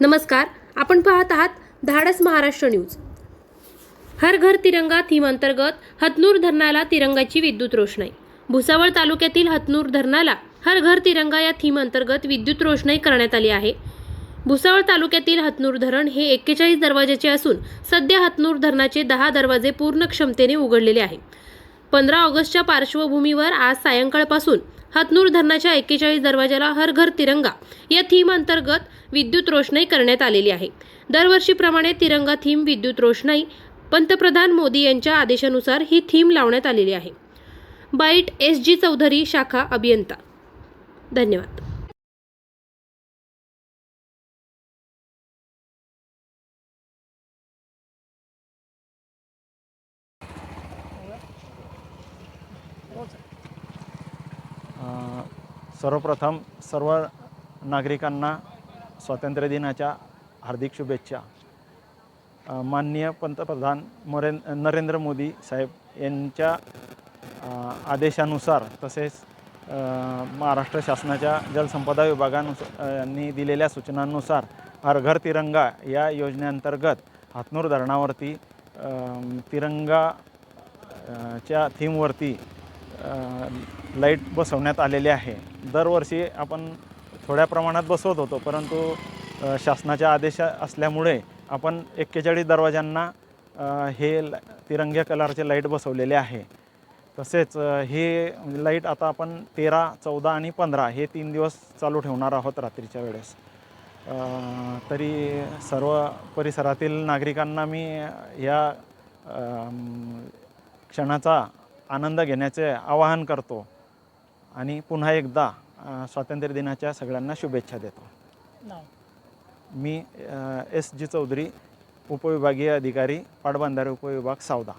नमस्कार आपण पाहत आहात धाडस महाराष्ट्र न्यूज. हर घर तिरंगा थीम अंतर्गत हतनूर धरणाला तिरंगाची विद्युत रोषणाई. भुसावळ तालुक्यातील हतनूर धरणाला हर घर तिरंगा या थीम अंतर्गत विद्युत रोषणाई करण्यात आली आहे. भुसावळ तालुक्यातील हतनूर धरण हे एक्केचाळीस दरवाजाचे असून सध्या हतनूर धरणाचे दहा दरवाजे पूर्ण क्षमतेने उघडलेले आहे. पंधरा ऑगस्टच्या पार्श्वभूमीवर आज सायंकाळपासून हतनूर धरणाच्या एक्केचाळीस दरवाजाला हर घर तिरंगा या थीम अंतर्गत विद्युत रोषणाई करण्यात आलेली आहे. दरवर्षीप्रमाणे तिरंगा थीम विद्युत रोषणाई पंतप्रधान मोदी यांच्या आदेशानुसार ही थीम लावण्यात आलेली आहे. बाईट एस जी चौधरी शाखा अभियंता. धन्यवाद. सर्वप्रथम सर्व नागरिकांना स्वातंत्र्य दिनाच्या हार्दिक शुभेच्छा. माननीय पंतप्रधान मोरे नरेंद्र मोदी साहेब यांच्या आदेशानुसार तसेच महाराष्ट्र शासनाच्या जलसंपदा विभागानुसार यांनी दिलेल्या सूचनांनुसार हर घर तिरंगा या योजनेअंतर्गत हातनूर धरणावरती तिरंगाच्या तिरंगा च्या थीमवरती लाइट बसवण्यात आलेली आहे. दरवर्षी आपण थोड्या प्रमाणात बसवत होतो परंतु शासनाच्या आदेश असल्यामुळे आपण एक्केचाळीस दरवाज्यांना हे तिरंग्या कलरचे लाइट बसवलेले आहे. तसेच हे लाइट आता आपण तेरा चौदा आणि पंधरा हे तीन दिवस चालू ठेवणार आहोत रात्रीच्या वेळेस. तरी सर्व परिसरातील नागरिकांना मी या क्षणाचा आनंद घेण्याचे आवाहन करतो. आणि पुन्हा एकदा स्वातंत्र्य दिनाच्या सगळ्यांना शुभेच्छा देतो. मी एस. जी. चौधरी उपविभागीय अधिकारी पाटबंधारे उपविभाग सावदा.